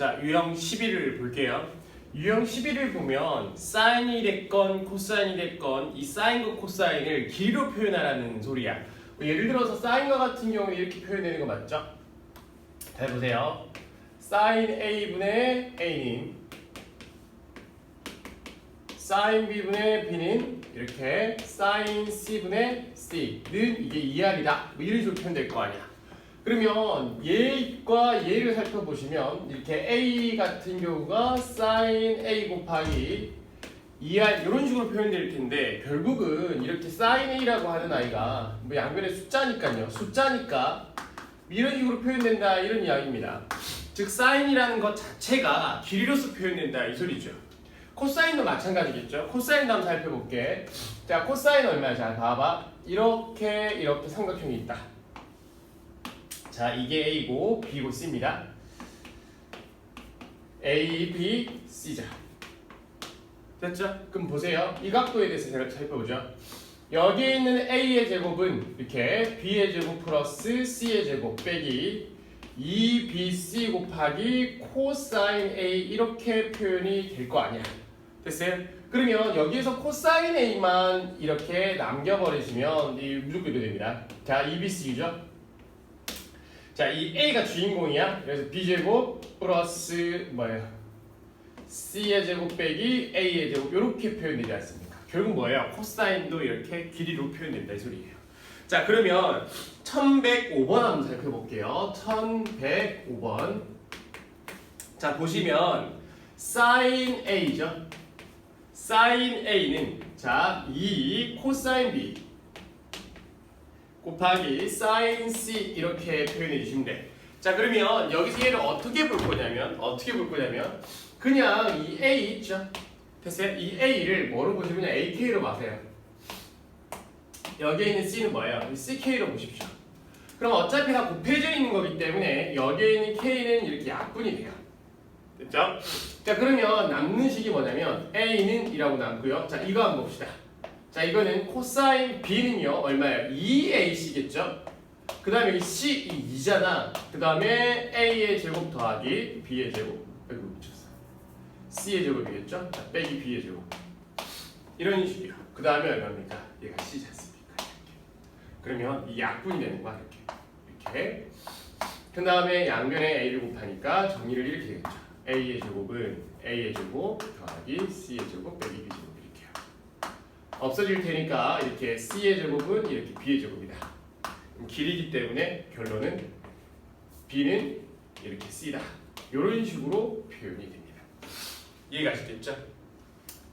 자, 유형 11을 볼게요. 유형 11을 보면 사인이 됐건 코사인이 됐건 이 사인과 코사인을 길이로 표현하라는 소리야. 뭐 예를 들어서 사인과 같은 경우 이렇게 표현되는 거 맞죠? 잘 보세요. 사인 A분의 A는 사인 B분의 B는 이렇게 사인 C분의 C는 이게 2R이다. 뭐 이런 식으로 표현될 거 아니야. 그러면 얘과 얘를 살펴보시면 이렇게 A 같은 경우가 sin A 곱하기 2R 이런 식으로 표현될 텐데 결국은 이렇게 sin A라고 하는 아이가 뭐 양변의 숫자니까요. 숫자니까 이런 식으로 표현된다 이런 이야기입니다. 즉 사인이라는 것 자체가 길이로서 표현된다 이 소리죠. 코사인도 마찬가지겠죠. 코사인도 한번 살펴볼게. 자, 코사인 얼마야? 잘 봐봐. 이렇게 이렇게 삼각형이 있다. 자, 이게 A고 B고 C입니다. A, B, C자. 됐죠? 그럼 보세요. 이 각도에 대해서 제가 살펴보죠. 여기에 있는 A의 제곱은 이렇게 B의 제곱 플러스 C의 제곱 빼기 2BC 곱하기 코사인 A 이렇게 표현이 될 거 아니야. 됐어요? 그러면 여기에서 코사인 A만 이렇게 남겨버리시면 이 무조건 이렇게 됩니다. 자, 2BC죠? 자, 이 A가 주인공이야. 그래서 B제곱 플러스 뭐예요? C의 제곱 빼기 A의 제곱 이렇게 표현되지 않습니까? 결국 뭐예요? 코사인도 이렇게 길이로 표현된다 이 소리예요. 자, 그러면 1105번 한번 살펴볼게요. 1105번. 자, 보시면 sin A죠. sin A는 자, 2 코사인 B 곱하기 sin C 이렇게 표현해 주시면 돼. 자 그러면 여기서 얘를 어떻게 볼 거냐면 어떻게 볼 거냐면 그냥 이 A 있죠. 됐어요? 이 A를 뭐로 보시면 AK로 봐세요. 여기에 있는 C는 뭐예요? 이 CK로 보십시오. 그럼 어차피 다 곱해져 있는 거기 때문에 여기에 있는 K는 이렇게 약분이 돼요. 됐죠? 자 그러면 남는 식이 뭐냐면 A는 이라고 남고요. 자 이거 한번 봅시다. 자 이거는 코사인 B는요. 얼마예요? 2AC겠죠? 그 다음에 여기 C 이 2잖아. 그 다음에 A의 제곱 더하기 B의 제곱. 여기 붙였어. C의 제곱이겠죠? 자 빼기 B의 제곱. 이런 식이요. 그 다음에 얼마입니까? 얘가 C지 않습니까? 이렇게. 그러면 이 약분이 되는 거야 이렇게. 이렇게. 그 다음에 양변에 A를 곱하니까 정의를 이렇게 되겠죠. A의 제곱은 A의 제곱 더하기 C의 제곱 빼기 B 제곱. 이렇게요 없어질 테니까 이렇게 C의 제곱은 이렇게 B의 제곱이다. 길이기 때문에 결론은 B는 이렇게 C다. 이런 식으로 표현이 됩니다. 이해가 가시겠죠?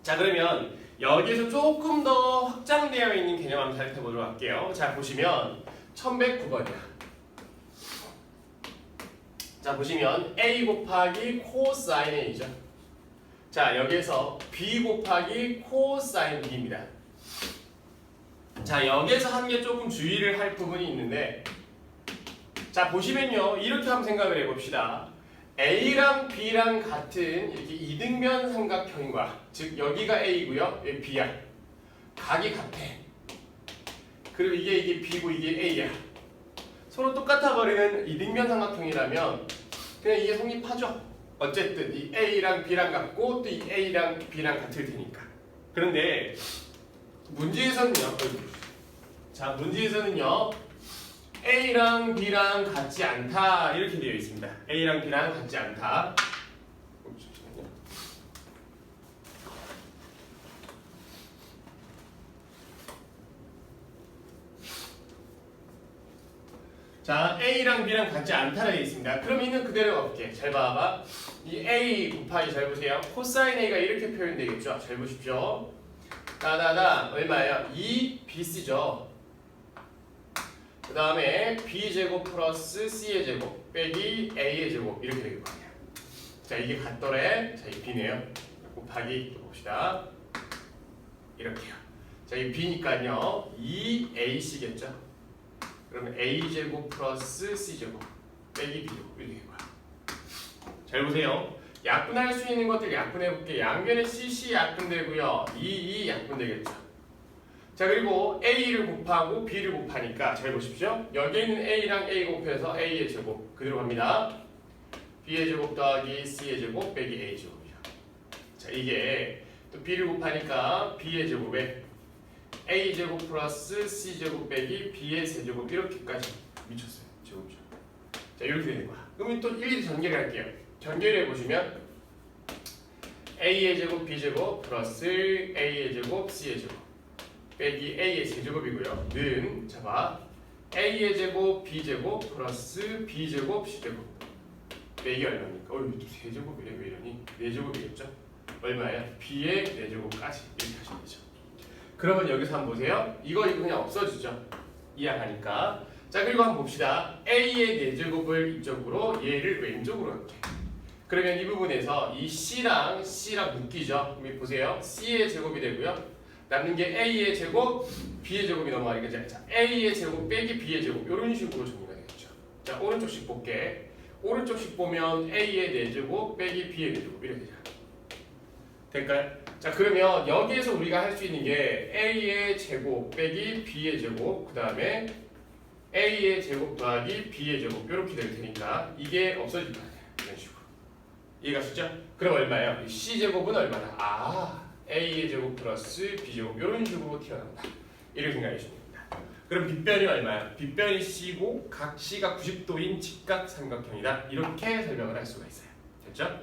자 그러면 여기에서 조금 더 확장되어 있는 개념 한번 살펴보도록 할게요. 자 보시면 1109번이야. 자 보시면 A 곱하기 코사인 A죠. 자 여기에서 B 곱하기 코사인 B입니다. 자 여기에서 한개 조금 주의를 할 부분이 있는데 자 보시면요. 이렇게 한번 생각을 해봅시다. A랑 B랑 같은 이렇게 이등변 삼각형인 거야. 즉 여기가 A고요. B야. 각이 같아. 그리고 이게 이게 B고 이게 A야. 서로 똑같아 버리는 이등변 삼각형이라면 그냥 이게 성립하죠. 어쨌든 이 A랑 B랑 같고 또 이 A랑 B랑 같을 테니까. 그런데 문제에서는요. 자, 문제에서는요. A랑 B랑 같지 않다 이렇게 되어 있습니다. A랑 B랑 같지 않다. 자, A랑 B랑 같지 않다라 되어 있습니다. 그럼 있는 그대로 볼게. 잘 봐봐. 이 A 곱하기 잘 보세요. 코사인 A가 이렇게 표현되겠죠. 잘 보십시오. 다다다 얼마예요? 2BC죠. 그 다음에 B제곱 플러스 C의 제곱 빼기 A의 제곱 이렇게 되는 거 아니야. 자 이게 같더래. 자 이 B네요. 곱하기 또 봅시다. 이렇게요. 자 이 B니까요. 2AC겠죠. 그러면 A제곱 플러스 C제곱 빼기 B제곱 이렇게 된 거야. 잘 보세요. 약분할 수 있는 것들 약분해 볼게. 양변에 CC 약분되고요. 2, 2 약분되겠죠. 자 그리고 A를 곱하고 B를 곱하니까 잘 보십시오. 여기 있는 A랑 A 곱해서 A의 제곱 그대로 갑니다. b의 제곱 더하기 c의 제곱 빼기 a 제곱이죠. 자 이게 또 b를 곱하니까 b의 제곱에 a 제곱 플러스 c 제곱 빼기 b의 세제곱 이렇게까지 미쳤어요. 제곱이죠. 자 이렇게 되는 거야. 그러면 또 일일이 전개를 할게요. 전개를 해보시면 a의 제곱 b 제곱 플러스 a의 제곱 c의 제곱 빼기 a의 세제곱이고요. 는 잡아 a의 제곱 b 제곱 플러스 b 제곱 c 제곱 빼기 얼마입니까? 어 세제곱이래 왜 이러니? 네 제곱이겠죠? 얼마예요? b의 네 제곱까지 이렇게 하시면 되죠. 그러면 여기서 한번 보세요. 이거 이거 그냥 없어지죠. 이해하니까. 자 그리고 한번 봅시다. a의 네 제곱을 이쪽으로 얘를 왼쪽으로 이렇게. 그러면 이 부분에서 이 c랑 c랑 묶이죠. 보세요. c의 제곱이 되고요. 남는 게 a의 제곱, b의 제곱이 넘어가니까 자 a의 제곱 빼기 b의 제곱 이런 식으로 정리가 되겠죠. 자 오른쪽씩 볼게. 오른쪽씩 보면 a의 네 제곱 빼기 b의 네 제곱 이렇게 되죠. 될까요? 자 그러면 여기에서 우리가 할 수 있는 게 a의 제곱 빼기 b의 제곱 그 다음에 a의 제곱 더하기 b의 제곱 이렇게 될 테니까 이게 없어질 거 아니에요. 이런 식으로. 이해가 쉽죠? 그럼 얼마예요? 이 c 제곱은 얼마다? 아 a의 제곱 플러스 b 제곱 이런 식으로 튀어나온다. 이렇게 생각해 주면 됩니다. 그럼 빗변이 얼마야? 빗변이 c고 각 c가 90도인 직각 삼각형이다. 이렇게 설명을 할 수가 있어요. 됐죠?